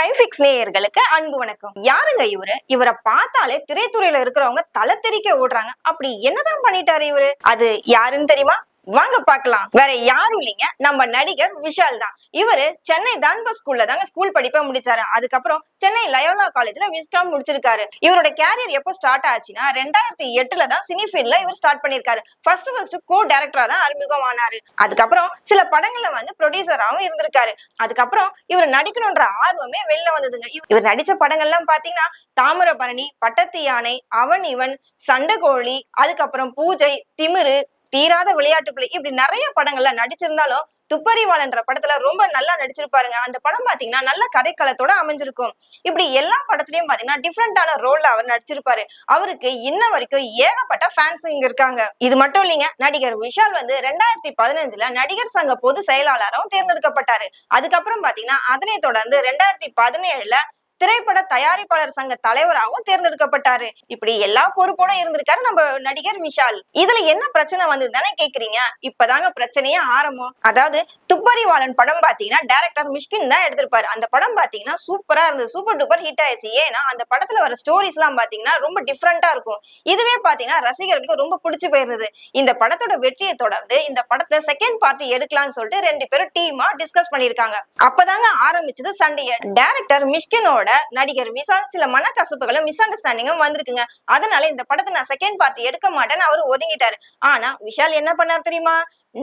கிரைபிக்ஸ் நேயர்களுக்கு அன்பு வணக்கம். யாருங்க இவரு? இவரை பார்த்தாலே திரைத்துறையில இருக்கிறவங்க தலை தெறிக்க ஓடுறாங்க. அப்படி என்னதான் பண்ணிட்டாரு இவரு? அது யாருன்னு தெரியுமா? வாங்க பார்க்கலாம். வேற யாரும் இல்லைங்க. நம்ம நடிகர் விஷால் தான். இவரு சென்னை தான்பா ஸ்கூல்ல தாங்க ஸ்கூல் படிப்பை முடிச்சாரு. அதுக்கப்புறம் சென்னை லயோலா காலேஜ்ல விஸ்டாம் முடிச்சிருக்காரு. இவரோட கேரியர் எப்போ ஸ்டார்ட் ஆச்சுன்னா ரெண்டாயிரத்தி எட்டுல தான் சினி ஃபீல்ட்ல இவர் ஸ்டார்ட் பண்ணிருக்காரு. ஃபர்ஸ்ட் ஃபர்ஸ்ட் கோ டைரக்டரா தான் அறிமுகமானாரு அதுக்கப்புறம் சில படங்கள்ல வந்து ப்ரொடியூசராகவும் இருந்திருக்காரு. அதுக்கப்புறம் இவர் நடிக்கணும்ன்ற ஆர்வமே வெளில வந்ததுங்க. இவர் நடிச்ச படங்கள்லாம் பாத்தீங்கன்னா தாமிரபரணி பட்டத்து யானை அவன் இவன் சண்டகோழி அதுக்கப்புறம் பூஜை திமிரு தீராத விளையாட்டு பிள்ளை இப்படி நிறைய படங்கள்ல நடிச்சிருந்தாலும் துப்பறிவாளன்ற படத்துல ரொம்ப நல்லா நடிச்சிருப்பாருங்க. அந்த படம் பாத்தீங்கன்னா நல்ல கதைக்களத்தோட அமைஞ்சிருக்கும். இப்படி எல்லா படத்துலயும் பாத்தீங்கன்னா டிஃப்ரெண்டான ரோல்ல அவர் நடிச்சிருப்பாரு. அவருக்கு இன்ன வரைக்கும் ஏகப்பட்ட ஃபேன்ஸ் இங்க இருக்காங்க. இது மட்டும் இல்லைங்க நடிகர் விஷால் வந்து ரெண்டாயிரத்தி பதினஞ்சுல நடிகர் சங்க பொது செயலாளரும் தேர்ந்தெடுக்கப்பட்டாரு. அதுக்கப்புறம் பாத்தீங்கன்னா அதனை தொடர்ந்து ரெண்டாயிரத்தி பதினேழுல திரைப்பட தயாரிப்பாளர் சங்க தலைவராகவும் தேர்ந்தெடுக்கப்பட்டாரு. இப்படி எல்லா பொறுப்போட இருந்திருக்காரு நம்ம நடிகர் விஷால். இதுல என்ன பிரச்சனை வந்தது தானே கேக்குறீங்க? இப்பதாங்க பிரச்சனையே ஆரம்பம். அதாவது துப்பறிவாளன் படம் பாத்தீங்கன்னா டைரக்டர் மிஷ்கின் தான் எடுத்திருப்பாரு. அந்த படம் பாத்தீங்கன்னா சூப்பரா இருந்தது. சூப்பர் டூப்பர் ஹிட் ஆயிடுச்சு. ஏன்னா அந்த படத்துல வர ஸ்டோரிஸ் எல்லாம் பாத்தீங்கன்னா ரொம்ப டிஃப்ரெண்டா இருக்கும். இதுவே பாத்தீங்கன்னா ரசிகர்களுக்கு ரொம்ப பிடிச்சு போயிருந்தது. இந்த படத்தோட வெற்றியை தொடர்ந்து இந்த படத்தை செகண்ட் பார்ட்டி எடுக்கலாம்னு சொல்லிட்டு ரெண்டு பேரும் டீமா டிஸ்கஸ் பண்ணிருக்காங்க அப்பதாங்க ஆரம்பிச்சது சண்டையை. டைரக்டர் மிஷ்கினோட நடிகர் விஷால் சில மனக்கசப்புகளும் மிஸ் அண்டர்ஸ்டாண்டிங்கும் வந்திருக்குங்க. அதனால இந்த படத்தை நான் செகண்ட் பார்ட் எடுக்க மாட்டேன்னு அவர் ஒதுங்கிட்டாரு. ஆனா விஷால் என்ன பண்ணார் தெரியுமா?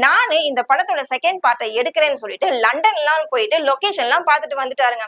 நானு இந்த படத்தோட செகண்ட் பார்ட்டை எடுக்கிறேன்னு சொல்லிட்டு லண்டன்லாம் போயிட்டு லொகேஷன் எல்லாம் பார்த்துட்டு வந்துட்டாருங்க.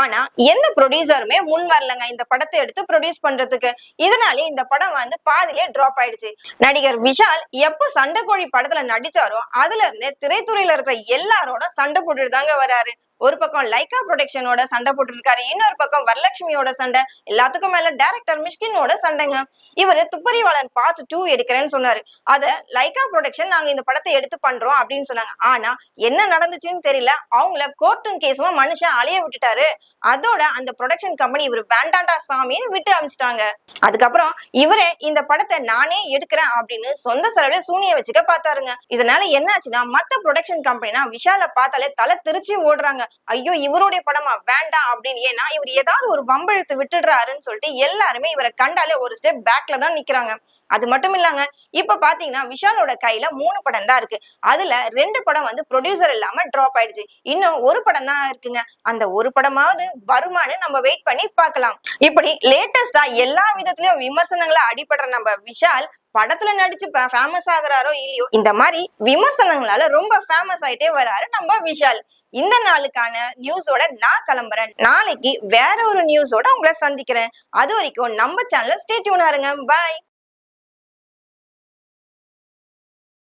ஆனா எந்த ப்ரொடியூசருமே முன் வரலங்க இந்த படத்தை எடுத்து ப்ரொடியூஸ் பண்றதுக்கு. இதனாலே இந்த படம் வந்து பாதியிலே டிராப் ஆயிடுச்சு. நடிகர் விஷால் எப்போ சண்டை கோழி படத்துல நடிச்சாரோ அதுல இருந்தே திரைத்துறையில இருக்கிற எல்லாரோட சண்டை போட்டுட்டு தாங்க வராரு. ஒரு பக்கம் லைகா ப்ரொடக்ஷனோட சண்டை போட்டு இருக்காரு. இன்னொரு பக்கம் வரலட்சுமியோட சண்டை எல்லாத்துக்கும் மேல டைரக்டர் மிஷ்கினோட சண்டைங்க. இவர் துப்பறிவாளன் பார்ட் டூ எடுக்கிறேன்னு சொன்னாரு. அதை லைகா ப்ரொடக்ஷன் நாங்க இந்த படத்தை எடுத்து பண்றோம் அப்படின்னு சொன்னாங்க. ஆனா என்ன நடந்துச்சுன்னு தெரியல. அவங்கள கோர்ட்டும் கேஸும் மனுஷன் அலைய விட்டுட்டாரு. அதோட அந்த ப்ரொடக்ஷன் கம்பெனி இவர் வேண்டாண்டா சாமின்னு விட்டு அமிச்சிட்டாங்க. அதுக்கப்புறம் இவரே இந்த படத்தை நானே எடுக்கிறேன் அப்படின்னு சொந்த செலவுல சூனிய வச்சுக்க பார்த்தாருங்க. இதனால என்னாச்சுன்னா மத்த ப்ரொடக்ஷன் கம்பெனினா விஷால பார்த்தாலே தலை திருச்சி ஓடுறாங்க. ஐயோ இவருடைய படமா? வேண்டாம் அப்படின்னு ஏன்னா இவர் இவர் ஏதாவது ஒரு வம்பெழுத்து விட்டுடுறாருன்னு சொல்லிட்டு எல்லாருமே இவரை கண்டாலே ஒரு ஸ்டெப் பேக்ல தான் நிக்கிறாங்க. அது மட்டும் இல்லாங்க இப்ப பாத்தீங்கன்னா விஷாலோட கையில மூணு படம் தான் இருக்கு. அதுல ரெண்டு படம் வந்து ப்ரொடியூசர் இல்லாம டிராப் ஆயிடுச்சு. இன்னும் ஒரு படம் தான் இருக்குங்க. அந்த ஒரு படமாவது வருமானு நம்ம வெயிட் பண்ணி பார்க்கலாம். இப்படி லேட்டஸ்டா எல்லா விதத்திலயும் விமர்சனங்களை அடிபடுற நம்ம விஷால் படத்துல நடிச்சு ஃபேமஸ் ஆகுறாரோ இல்லையோ இந்த மாதிரி விமர்சனங்களால ரொம்ப ஃபேமஸ் ஆயிட்டே வராரு நம்ம விஷால். இந்த நாளுக்கான நியூஸோட நான் கிளம்புறேன். நாளைக்கு வேற ஒரு நியூஸோட உங்களை சந்திக்கிறேன். அது வரைக்கும் நம்ம சேனல்ல ஸ்டே டியூனா இருங்க. பாய்